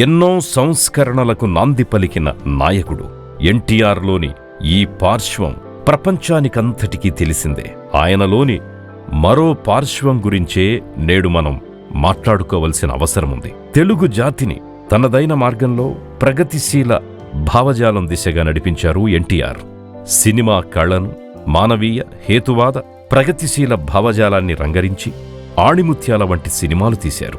ఎన్నో సంస్కరణలకు నాంది పలికిన నాయకుడు. ఎన్టీఆర్లోని ఈ పార్శ్వం ప్రపంచానికంతటికీ తెలిసిందే. ఆయనలోని మరో పార్శ్వం గురించే నేడు మనం మాట్లాడుకోవలసిన అవసరముంది. తెలుగు జాతిని తనదైన మార్గంలో ప్రగతిశీల భావజాలం దిశగా నడిపించారు ఎన్టీఆర్. సినిమా కళను మానవీయ హేతువాద ప్రగతిశీల భావజాలాన్ని రంగరించి ఆణిముత్యాల వంటి సినిమాలు తీశారు.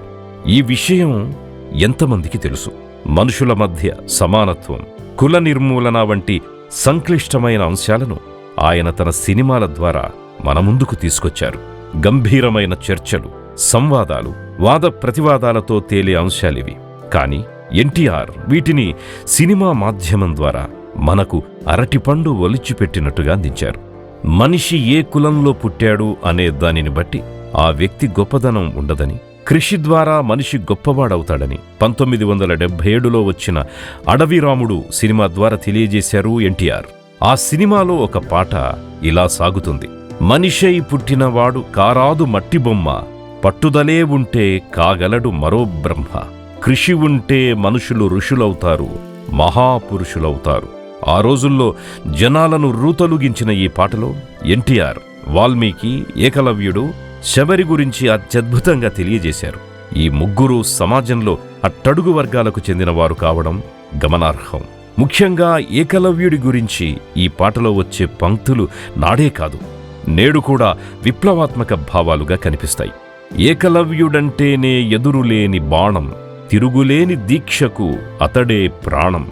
ఈ విషయం ఎంతమందికి తెలుసు? మనుషుల మధ్య సమానత్వం కుల నిర్మూలన వంటి సంక్లిష్టమైన అంశాలను ఆయన తన సినిమాల ద్వారా మన ముందుకు తీసుకొచ్చారు. గంభీరమైన చర్చలు సంవాదాలు వాద ప్రతివాదాలతో తేలే అంశాలివి. కాని ఎన్టీఆర్ వీటిని సినిమా మాధ్యమం ద్వారా మనకు అరటిపండు ఒలిచిపెట్టినట్టుగా అందించారు. మనిషి ఏ కులంలో పుట్టాడు అనే దానిని బట్టి ఆ వ్యక్తి గొప్పదనం ఉండదని కృషి ద్వారా మనిషి గొప్పవాడవుతాడని పంతొమ్మిది వందల డెబ్బై ఏడులో వచ్చిన అడవిరాముడు సినిమా ద్వారా తెలియజేశారు ఎన్టీఆర్. ఆ సినిమాలో ఒక పాట ఇలా సాగుతుంది. మనిషై పుట్టినవాడు కారాదు మట్టి బొమ్మ పట్టుదలే ఉంటే కాగలడు మరో బ్రహ్మ. కృషి ఉంటే మనుషులు ఋషులవుతారు మహాపురుషులవుతారు. ఆ రోజుల్లో జనాలను రూతలుగించిన ఈ పాటలో ఎన్టీఆర్ వాల్మీకి ఏకలవ్యుడు శబరి గురించి అత్యద్భుతంగా తెలియజేశారు. ఈ ముగ్గురు సమాజంలో అట్టడుగు వర్గాలకు చెందినవారు కావడం గమనార్హం. ముఖ్యంగా ఏకలవ్యుడి గురించి ఈ పాటలో వచ్చే పంక్తులు నాడే కాదు నేడు కూడా విప్లవాత్మక భావాలుగా కనిపిస్తాయి. ఏకలవ్యుడంటేనే ఎదురులేని బాణం తిరుగులేని దీక్షకు అతడే ప్రాణం.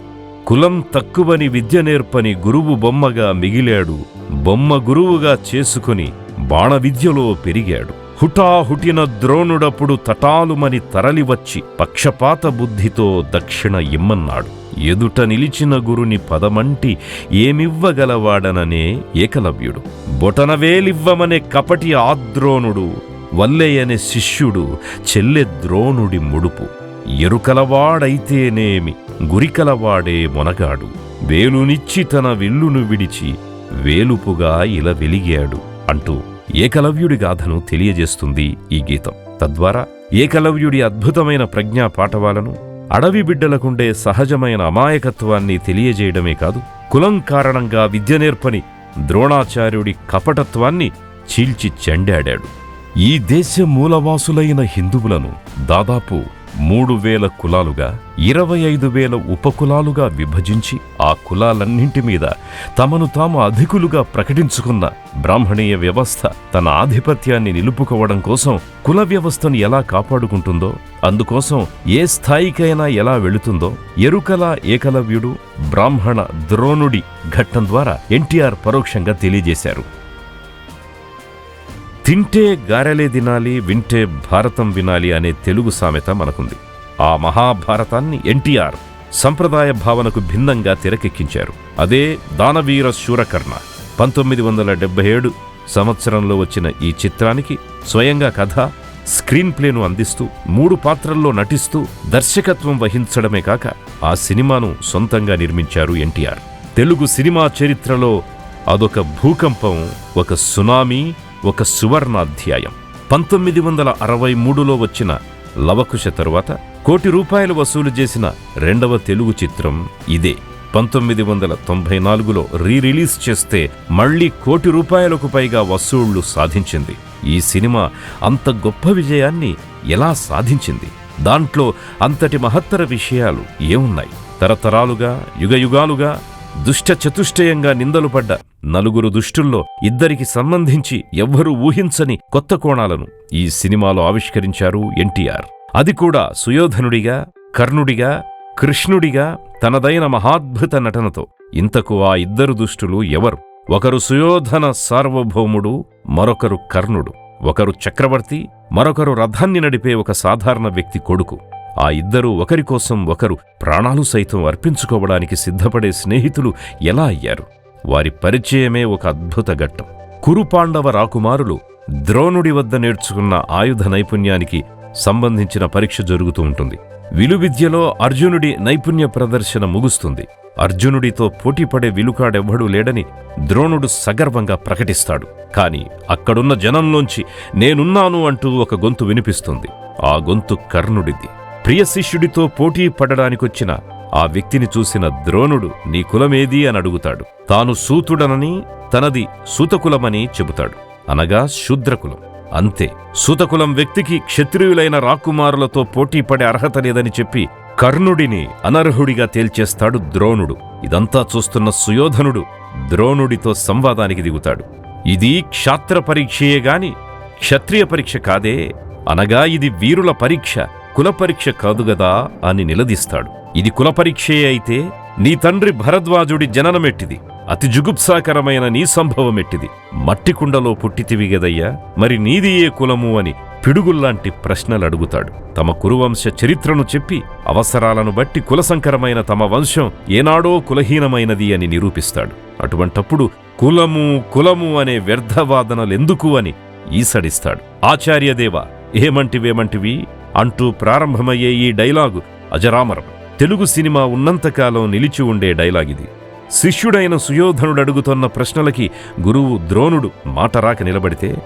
కులం తక్కువని విద్య నేర్పని గురువు బొమ్మగా మిగిలాడు బొమ్మ గురువుగా చేసుకుని బాణ విద్యలో పెరిగాడు. హుటాహుటిన ద్రోణుడప్పుడు తటాలుమని తరలివచ్చి పక్షపాత బుద్ధితో దక్షిణ ఇమ్మన్నాడు. ఎదుట నిలిచిన గురుని పదమంటి ఏమివ్వగలవాడననే ఏకలవ్యుడు. బొటనవేలివ్వమనే కపటి ఆద్రోణుడు వల్లెయనే శిష్యుడు చెల్లె ద్రోణుడి ముడుపు. ఎరుకలవాడైతేనేమి గురికలవాడే మొనగాడు. వేలునిచ్చి తన విల్లును విడిచి వేలుపుగా ఇలా వెలిగాడు అంటూ ఏకలవ్యుడి గాథను తెలియజేస్తుంది ఈ గీతం. తద్వారా ఏకలవ్యుడి అద్భుతమైన ప్రజ్ఞా పాఠవాలను అడవి బిడ్డలకుండే సహజమైన అమాయకత్వాన్ని తెలియజేయడమే కాదు కులం కారణంగా విద్య నేర్పని ద్రోణాచార్యుడి కపటత్వాన్ని చీల్చి చెండాడాడు. ఈ దేశ మూలవాసులైన హిందువులను దాదాపు మూడు వేల కులాలుగా ఇరవై ఐదు వేల ఉపకులాలుగా విభజించి ఆ కులాలన్నింటి మీద తమను తాము అధికులుగా ప్రకటించుకున్న బ్రాహ్మణీయ వ్యవస్థ తన ఆధిపత్యాన్ని నిలుపుకోవడం కోసం కుల వ్యవస్థను ఎలా కాపాడుకుంటుందో అందుకోసం ఏ స్థాయికైనా ఎలా వెళుతుందో ఎరుకల ఏకలవ్యుడు బ్రాహ్మణ ద్రోణుడి ఘట్టం ద్వారా ఎన్టీఆర్ పరోక్షంగా తెలియజేశారు. తింటే గారెలే తినాలి వింటే భారతం వినాలి అనే తెలుగు సామెత మనకుంది. ఆ మహాభారతాన్ని ఎన్టీఆర్ సంప్రదాయ భావనకు భిన్నంగా తెరకెక్కించారు. అదే దానవీర శూరకర్ణ. పంతొమ్మిది వందల డెబ్బై ఏడు సంవత్సరంలో వచ్చిన ఈ చిత్రానికి స్వయంగా కథ స్క్రీన్ ప్లేను అందిస్తూ మూడు పాత్రల్లో నటిస్తూ దర్శకత్వం వహించడమే కాక ఆ సినిమాను సొంతంగా నిర్మించారు ఎన్టీఆర్. తెలుగు సినిమా చరిత్రలో అదొక భూకంపం ఒక సునామీ ఒక సువర్ణాధ్యాయం. పంతొమ్మిది వందల అరవై మూడులో వచ్చిన లవకుశ తరువాత కోటి రూపాయలు వసూలు చేసిన రెండవ తెలుగు చిత్రం ఇదే. పంతొమ్మిది వందల తొంభై నాలుగులో రీ రిలీజ్ చేస్తే మళ్ళీ కోటి రూపాయలకు పైగా వసూళ్ళు సాధించింది. ఈ సినిమా అంత గొప్ప విజయాన్ని ఎలా సాధించింది? దాంట్లో అంతటి మహత్తర విషయాలు ఏమున్నాయి? తరతరాలుగా యుగయుగాలుగా దుష్ట చతుష్టయంగా నిందలు పడ్డ నలుగురు దుష్టుల్లో ఇద్దరికి సంబంధించి ఎవ్వరూ ఊహించని కొత్త కోణాలను ఈ సినిమాలో ఆవిష్కరించారు ఎన్టీఆర్. అది కూడా సుయోధనుడిగా కర్ణుడిగా కృష్ణుడిగా తనదైన మహాద్భుత నటనతో. ఇంతకు ఆ ఇద్దరు దుష్టులు ఎవరు? ఒకరు సుయోధన సార్వభౌముడు మరొకరు కర్ణుడు. ఒకరు చక్రవర్తి మరొకరు రథాన్ని నడిపే ఒక సాధారణ వ్యక్తి కొడుకు. ఆ ఇద్దరూ ఒకరి కోసం ఒకరు ప్రాణాలు సైతం అర్పించుకోవడానికి సిద్ధపడే స్నేహితులు ఎలా అయ్యారు? వారి పరిచయమే ఒక అద్భుత ఘట్టం. కురుపాండవ రాకుమారులు ద్రోణుడి వద్ద నేర్చుకున్న ఆయుధ నైపుణ్యానికి సంబంధించిన పరీక్ష జరుగుతూ ఉంటుంది. విలువిద్యలో అర్జునుడి నైపుణ్య ప్రదర్శన ముగుస్తుంది. అర్జునుడితో పోటీపడే విలుకాడెవ్వడూ లేడని ద్రోణుడు సగర్వంగా ప్రకటిస్తాడు. కాని అక్కడున్న జనంలోంచి నేనున్నాను అంటూ ఒక గొంతు వినిపిస్తుంది. ఆ గొంతు కర్ణుడిది. ప్రియ శిష్యుడితో పోటీ పడడానికొచ్చిన ఆ వ్యక్తిని చూసిన ద్రోణుడు నీ కులమేది? అని అడుగుతాడు. తాను సూతుడనని తనది సూతకులమని చెబుతాడు. అనగా శూద్రకులం. అంతే. సూతకులం వ్యక్తికి క్షత్రియులైన రాకుమారులతో పోటీ పడే అర్హత లేదని చెప్పి కర్ణుడిని అనర్హుడిగా తేల్చేస్తాడు ద్రోణుడు. ఇదంతా చూస్తున్న సుయోధనుడు ద్రోణుడితో సంవాదానికి దిగుతాడు. ఇది క్షాత్ర పరీక్షయే గాని క్షత్రియ పరీక్ష కాదే. అనగా ఇది వీరుల పరీక్ష. కులపరీక్ష కాదుగదా కాదు గదా అని నిలదీస్తాడు. ఇది కులపరీక్షే అయితే నీ తండ్రి భరద్వాజుడి జననమెట్టిది. అతి జుగుప్సాకరమైన నీ సంభవమెట్టిది. మట్టి కుండలో పుట్టితివి గదయ్యా. మరి నీది ఏ కులము అని పిడుగుల్లాంటి ప్రశ్నలు అడుగుతాడు తమ కురువంశ చరిత్రను చెప్పి అవసరాలను బట్టి కులసంకరమైన తమ వంశం ఏనాడో కులహీనమైనది అని నిరూపిస్తాడు. అటువంటప్పుడు కులము కులము అనే వ్యర్థవాదనలెందుకు అని ఈసడిస్తాడు. ఆచార్యదేవ ఏమంటివేమంటివి? అంటూ ప్రారంభమయ్యే ఈ డైలాగు అజరామరం. తెలుగు సినిమా ఉన్నంతకాలం నిలిచి ఉండే డైలాగిది. శిష్యుడైన సుయోధనుడు అడుగుతున్న ప్రశ్నలకి గురువు ద్రోణుడు మాట రాక నిలబడితే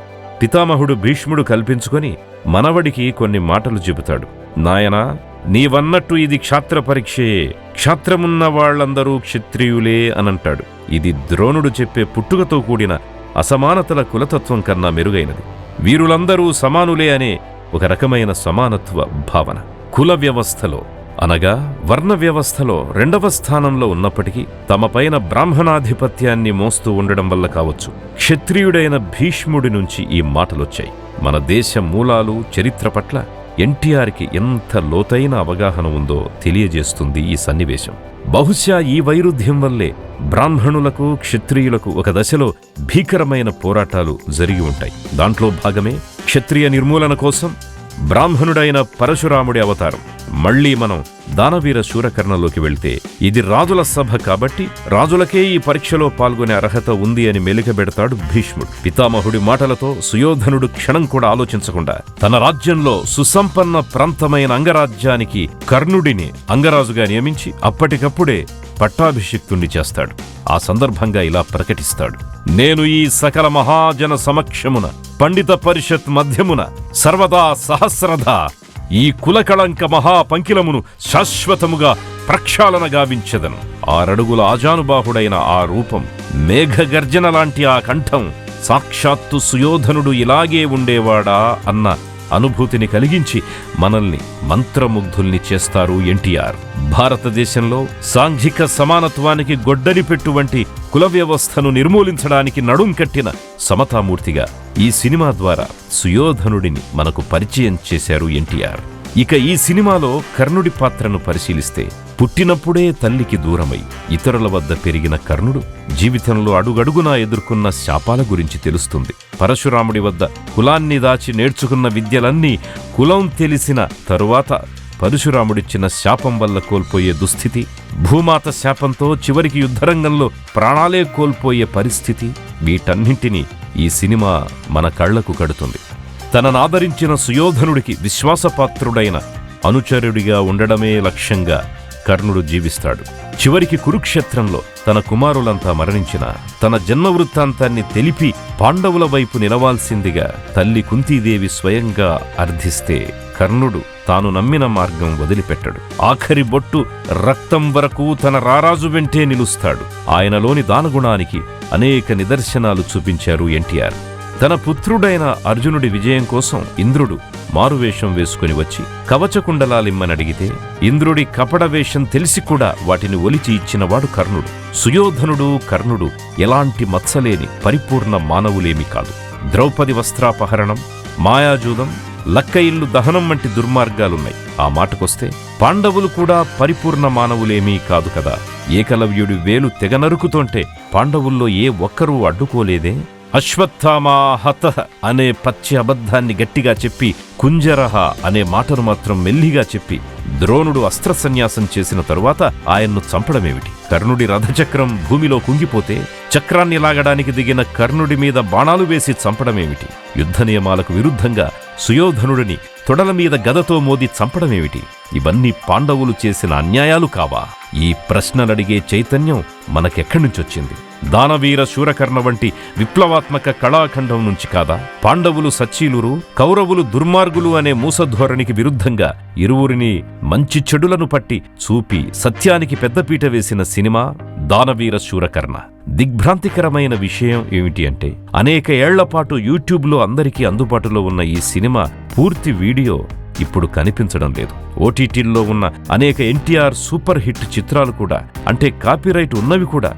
పితామహుడు భీష్ముడు కల్పించుకొని మనవడికి కొన్ని మాటలు చెబుతాడు. నాయనా నీవన్నట్టు ఇది క్షాత్ర పరీక్షయే క్షాత్రమున్న వాళ్ళందరూ క్షత్రియులే అనంటాడు. ఇది ద్రోణుడు చెప్పే పుట్టుకతో కూడిన అసమానతల కులతత్వం కన్నా మెరుగైనది. వీరులందరూ సమానులే అనే ఒక రకమైన సమానత్వ భావన. కుల వ్యవస్థలో అనగా వర్ణ వ్యవస్థలో రెండవ స్థానంలో ఉన్నప్పటికీ తమపైన బ్రాహ్మణాధిపత్యాన్ని మోస్తూ ఉండడం వల్ల కావచ్చు. క్షత్రియుడైన భీష్ముడి నుంచి ఈ మాటలొచ్చాయి. మన దేశ మూలాలు చరిత్ర పట్ల ఎన్టీఆర్కి ఎంత లోతైన అవగాహన ఉందో తెలియజేస్తుంది ఈ సన్నివేశం. బహుశా ఈ వైరుధ్యం వల్లే బ్రాహ్మణులకు క్షత్రియులకు ఒక దశలో భీకరమైన పోరాటాలు జరిగి ఉంటాయి. దాంట్లో భాగమే క్షత్రియ నిర్మూలన కోసం బ్రాహ్మణుడైన పరశురాముడి అవతారం. మళ్ళీ మనం దానవీర శూరకర్ణలోకి వెళ్తే ఇది రాజుల సభ కాబట్టి రాజులకే ఈ పరీక్షలో పాల్గొనే అర్హత ఉంది అని మెలికబెడతాడు భీష్ముడు. పితామహుడి మాటలతో సుయోధనుడు క్షణం కూడా ఆలోచించకుండా తన రాజ్యంలో సుసంపన్న ప్రాంతమైన అంగరాజ్యానికి కర్ణుడిని అంగరాజుగా నియమించి అప్పటికప్పుడే పట్టాభిషిక్తుణ్ణి చేస్తాడు. ఆ సందర్భంగా ఇలా ప్రకటిస్తాడు. నేను ఈ సకల మహాజన సమక్షమున పండిత పరిషత్ మధ్యమున సర్వదా సహస్రధ ఈ కులకళంక మహాపంకిలమును శాశ్వతముగా ప్రక్షాళన గావించెదను. ఆరడుగుల ఆజానుబాహుడైన ఆ రూపం మేఘగర్జన లాంటి ఆ కంఠం సాక్షాత్తు సుయోధనుడు ఇలాగే ఉండేవాడా అన్న అనుభూతిని కలిగించి మనల్ని మంత్రముగ్ధుల్ని చేస్తారు ఎన్టీఆర్. భారతదేశంలో సాంఘిక సమానత్వానికి గొడ్డలి పెట్టువంటి కుల వ్యవస్థను నిర్మూలించడానికి నడుం కట్టిన సమతామూర్తిగా ఈ సినిమా ద్వారా సుయోధనుడిని మనకు పరిచయం చేశారు ఎన్టీఆర్. ఇక ఈ సినిమాలో కర్ణుడి పాత్రను పరిశీలిస్తే పుట్టినప్పుడే తల్లికి దూరమై ఇతరుల వద్ద పెరిగిన కర్ణుడు జీవితంలో అడుగడుగునా ఎదుర్కొన్న శాపాల గురించి తెలుస్తుంది. పరశురాముడి వద్ద కులాన్ని దాచి నేర్చుకున్న విద్యలన్నీ కులం తెలిసిన తరువాత పరశురాముడిచ్చిన శాపం వల్ల కోల్పోయే దుస్థితి భూమాత శాపంతో చివరికి యుద్ధరంగంలో ప్రాణాలే కోల్పోయే పరిస్థితి వీటన్నింటినీ ఈ సినిమా మన కళ్ళకు కడుతుంది. తననాదరించిన సుయోధనుడికి విశ్వాసపాత్రుడైన అనుచరుడిగా ఉండడమే లక్ష్యంగా కర్ణుడు జీవిస్తాడు. చివరికి కురుక్షేత్రంలో తన కుమారులంతా మరణించిన తన జన్మ వృత్తాంతాన్ని తెలిపి పాండవుల వైపు నిలవాల్సిందిగా తల్లి కుంతీదేవి స్వయంగా అర్థిస్తే కర్ణుడు తాను నమ్మిన మార్గం వదిలిపెట్టడు. ఆఖరి బొట్టు రక్తం వరకు తన రారాజు వెంటే నిలుస్తాడు. ఆయనలోని దానగుణానికి అనేక నిదర్శనాలు చూపించారు ఎన్టీఆర్. తన పుత్రుడైన అర్జునుడి విజయం కోసం ఇంద్రుడు మారువేషం వేసుకుని వచ్చి కవచకుండలాలిమ్మని అడిగితే ఇంద్రుడి కపడ వేషం తెలిసి కూడా వాటిని ఒలిచి ఇచ్చినవాడు కర్ణుడు. సుయోధనుడు కర్ణుడు ఎలాంటి మత్సలేని పరిపూర్ణ మానవులేమి కాదు. ద్రౌపది వస్త్రాపహరణం మాయాజూదం లక్క ఇల్లు దహనం వంటి దుర్మార్గాలున్నాయి. ఆ మాటకొస్తే పాండవులు కూడా పరిపూర్ణ మానవులేమీ కాదు కదా. ఏకలవ్యుడి వేలు తెగనరుకుతోంటే పాండవుల్లో ఏ ఒక్కరూ అడ్డుకోలేదే? అశ్వత్థామా హత అనే పచ్చి అబద్ధాన్ని గట్టిగా చెప్పి కుంజరహ అనే మాటను మాత్రం మెల్లిగా చెప్పి ద్రోణుడు అస్త్ర సన్యాసం చేసిన తరువాత ఆయన్ను చంపడమేమిటి? కర్ణుడి రథచక్రం భూమిలో కుంగిపోతే చక్రాన్ని లాగడానికి దిగిన కర్ణుడి మీద బాణాలు వేసి చంపడమేమిటి? యుద్ధ నియమాలకు విరుద్ధంగా సుయోధనుడిని తొడల మీద గదతో మోది చంపడమేమిటి? ఇవన్నీ పాండవులు చేసిన అన్యాయాలు కావా? ఈ ప్రశ్నలడిగే చైతన్యం మనకెక్కడి నుంచొచ్చింది? దానవీర శూరకర్ణ వంటి విప్లవాత్మక కళాఖండం నుంచి కాదా? పాండవులు సచ్చీలురు కౌరవులు దుర్మార్గులు అనే మూసధోరణికి విరుద్ధంగా ఇరువురిని మంచి చెడులను పట్టి చూపి సత్యానికి పెద్దపీట వేసిన సినిమా దానవీర శూరకర్ణ. దిగ్భ్రాంతికరమైన విషయం ఏమిటి అంటే అనేక ఏళ్ళపాటు యూట్యూబ్లో అందరికీ అందుబాటులో ఉన్న ఈ సినిమా పూర్తి వీడియో ఇప్పుడు కనిపించడం లేదు. ఓటీటీల్లో ఉన్న అనేక ఎన్టీఆర్ సూపర్ హిట్ చిత్రాలు కూడా అంటే కాపీరైట్ ఉన్నవి కూడా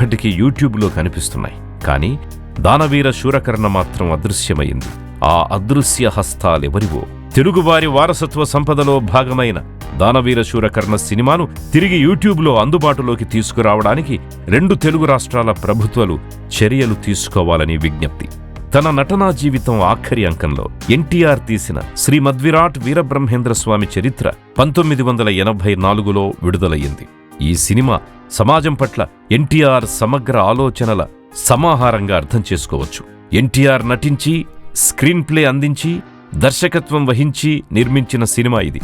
ఇప్పటికీ యూట్యూబ్లో కనిపిస్తున్నాయి. కానీ దానవీర శూరకర్ణ మాత్రం అదృశ్యమైంది. ఆ అదృశ్య హస్తాలెవరివో? తెలుగువారి వారసత్వ సంపదలో భాగమైన దానవీర శూరకర్ణ సినిమాను తిరిగి యూట్యూబ్లో అందుబాటులోకి తీసుకురావడానికి రెండు తెలుగు రాష్ట్రాల ప్రభుత్వాలు చర్యలు తీసుకోవాలని విజ్ఞప్తి. తన నటనా జీవితం ఆఖరి అంకంలో ఎన్టీఆర్ తీసిన శ్రీ మద్విరాట్ వీరబ్రహ్మేంద్ర స్వామి చరిత్ర పంతొమ్మిది వందల ఎనభై నాలుగులో విడుదలయ్యింది. ఈ సినిమా సమాజం పట్ల ఎన్టీఆర్ సమగ్ర ఆలోచనల సమాహారంగా అర్థం చేసుకోవచ్చు. ఎన్టీఆర్ నటించి స్క్రీన్ ప్లే అందించి దర్శకత్వం వహించి నిర్మించిన సినిమా ఇది.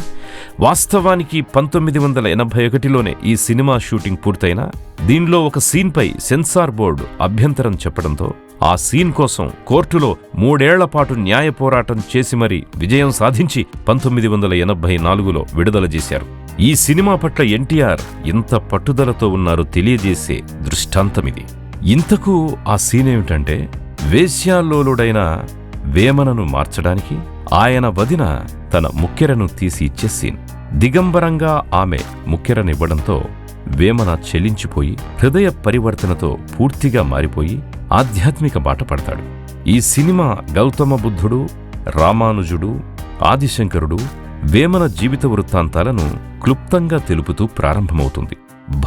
వాస్తవానికి పంతొమ్మిది వందల ఎనభై ఒకటిలోనే ఈ సినిమా షూటింగ్ పూర్తయినా దీనిలో ఒక సీన్పై సెన్సార్ బోర్డు అభ్యంతరం చెప్పడంతో ఆ సీన్ కోసం కోర్టులో మూడేళ్ళ పాటు న్యాయ పోరాటం చేసి మరీ విజయం సాధించి పంతొమ్మిది వందల ఎనభై నాలుగులో విడుదల చేశారు. ఈ సినిమా పట్ల ఎన్టీఆర్ ఇంత పట్టుదలతో ఉన్నారో తెలియజేసే దృష్టాంతమిది. ఇంతకు ఆ సీన్ ఏమిటంటే వేశ్యాల్లోలుడైన వేమనను మార్చడానికి ఆయన వదిన తన ముక్కెరను తీసి ఇచ్చే సీన్. దిగంబరంగా ఆమె ముక్కెరనివ్వడంతో వేమన చెలించిపోయి హృదయ పరివర్తనతో పూర్తిగా మారిపోయి ఆధ్యాత్మిక బాట పడతాడు. ఈ సినిమా గౌతమ బుద్ధుడు రామానుజుడు ఆదిశంకరుడు వేమన జీవిత వృత్తాంతాలను క్లుప్తంగా తెలుపుతూ ప్రారంభమవుతుంది.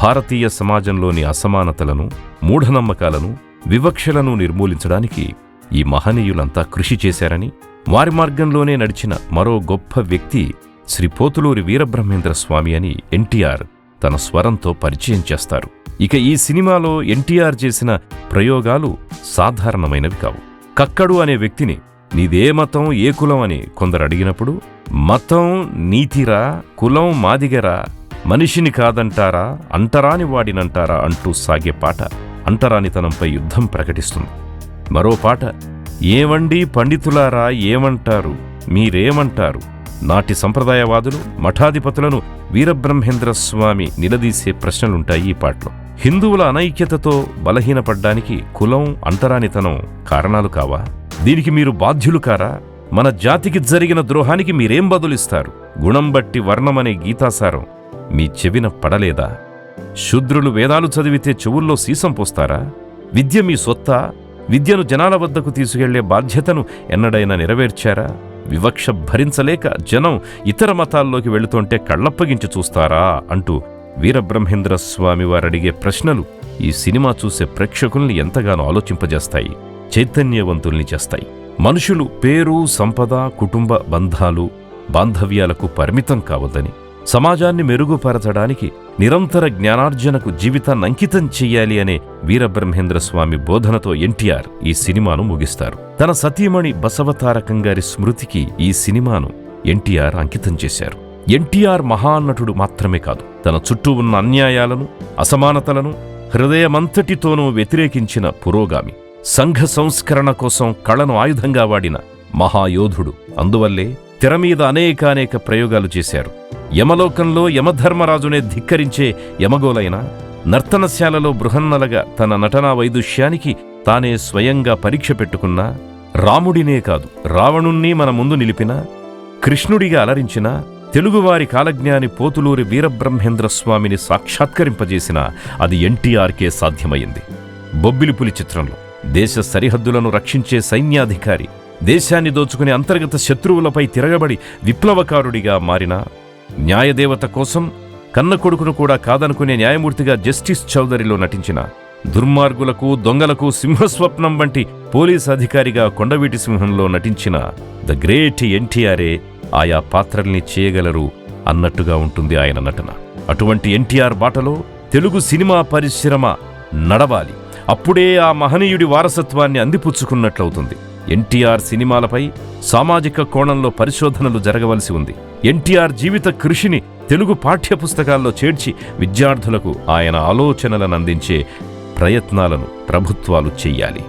భారతీయ సమాజంలోని అసమానతలను మూఢనమ్మకాలను వివక్షలను నిర్మూలించడానికి ఈ మహనీయులంతా కృషి చేశారని వారి మార్గంలోనే నడిచిన మరో గొప్ప వ్యక్తి శ్రీ పోతులూరి వీరబ్రహ్మేంద్ర స్వామి అని ఎన్టీఆర్ తన స్వరంతో పరిచయం చేస్తారు. ఇక ఈ సినిమాలో ఎన్టీఆర్ చేసిన ప్రయోగాలు సాధారణమైనవి కావు. కక్కడు అనే వ్యక్తిని నీదే మతం ఏ కులం అని కొందరు అడిగినప్పుడు మతం నీతిరా కులం మాదిగరా మనిషిని కాదంటారా అంటరాని వాడినంటారా అంటూ సాగే పాట అంటరానితనంపై యుద్ధం ప్రకటిస్తుంది. మరో పాట ఏమండి పండితులారా ఏమంటారు మీరేమంటారు? నాటి సంప్రదాయవాదులు మఠాధిపతులను వీరబ్రహ్మేంద్ర స్వామి నిలదీసే ప్రశ్నలుంటాయి ఈ పాటలో. హిందువుల అనైక్యతతో బలహీనపడ్డానికి కులం అంటరానితనం కారణాలు కావా? దీనికి మీరు బాధ్యులు కారా మన జాతికి జరిగిన ద్రోహానికి మీరేం బదులిస్తారు? గుణం బట్టి వర్ణమనే గీతాసారం. మీ చెవిన పడలేదా? శూద్రులు వేదాలు చదివితే చెవుల్లో సీసం పోస్తారా? విద్య మీ సొత్తా? విద్యను జనాల వద్దకు తీసుకెళ్ళే బాధ్యతను ఎన్నడైనా నెరవేర్చారా? వివక్ష భరించలేక జనం ఇతర మతాల్లోకి వెళుతుంటే కళ్ళప్పగించి చూస్తారా? అంటూ వీరబ్రహ్మేంద్ర స్వామివారడిగే ప్రశ్నలు ఈ సినిమా చూసే ప్రేక్షకుల్ని ఎంతగానో ఆలోచింపజేస్తాయి. చైతన్యవంతుల్ని చేస్తాయి. మనుషులు పేరు సంపద కుటుంబ బంధాలు బాంధవ్యాలకు పరిమితం కావద్దని సమాజాన్ని మెరుగుపరచడానికి నిరంతర జ్ఞానార్జనకు జీవితాన్ని అంకితం చెయ్యాలి అనే వీరబ్రహ్మేంద్ర స్వామి బోధనతో ఎన్టీఆర్ ఈ సినిమాను ముగిస్తారు. తన సతీమణి బసవతారకం గారి స్మృతికి ఈ సినిమాను ఎన్టీఆర్ అంకితం చేశారు. ఎన్టీఆర్ మహానటుడు మాత్రమే కాదు తన చుట్టూ ఉన్న అన్యాయాలను అసమానతలను హృదయమంతటితోనూ వ్యతిరేకించిన పురోగామి. సంఘ సంస్కరణ కోసం కళను ఆయుధంగా వాడిన మహాయోధుడు. అందువల్లే తెర మీద అనేకానేక ప్రయోగాలు చేశారు. యమలోకంలో యమధర్మరాజునే ధిక్కరించే యమగోలైన నర్తనశాలలో బృహన్నలగా తన నటనా వైదుష్యానికి తానే స్వయంగా పరీక్ష పెట్టుకున్నా రాముడినే కాదు రావణుణ్ణి మన ముందు నిలిపిన కృష్ణుడిగా అలరించిన తెలుగువారి కాలజ్ఞాని పోతులూరి వీరబ్రహ్మేంద్ర స్వామిని సాక్షాత్కరింపజేసిన అది ఎన్టీఆర్కే సాధ్యమైంది. బొబ్బిలిపులి చిత్రంలో. దేశ సరిహద్దులను రక్షించే సైన్యాధికారి దేశాన్ని దోచుకునే అంతర్గత శత్రువులపై తిరగబడి విప్లవకారుడిగా మారిన న్యాయదేవత కోసం కన్న కొడుకును కూడా కాదనుకునే న్యాయమూర్తిగా జస్టిస్ చౌదరిలో నటించిన దుర్మార్గులకు దొంగలకు సింహస్వప్నం వంటి పోలీస్ అధికారిగా కొండవీటి సింహంలో నటించిన ద గ్రేట్ ఎన్టీఆర్ఏ ఆయా పాత్రల్ని చేయగలరు అన్నట్టుగా ఉంటుంది ఆయన నటన. అటువంటి ఎన్టీఆర్ బాటలో తెలుగు సినిమా పరిశ్రమ నడవాలి. అప్పుడే ఆ మహనీయుడి వారసత్వాన్ని అందిపుచ్చుకున్నట్లవుతుంది. ఎన్టీఆర్ సినిమాలపై సామాజిక కోణంలో పరిశోధనలు జరగవలసి ఉంది. ఎన్టీఆర్ జీవిత కృషిని తెలుగు పాఠ్యపుస్తకాల్లో చేర్చి విద్యార్థులకు ఆయన ఆలోచనలను అందించే ప్రయత్నాలను ప్రభుత్వాలు చెయ్యాలి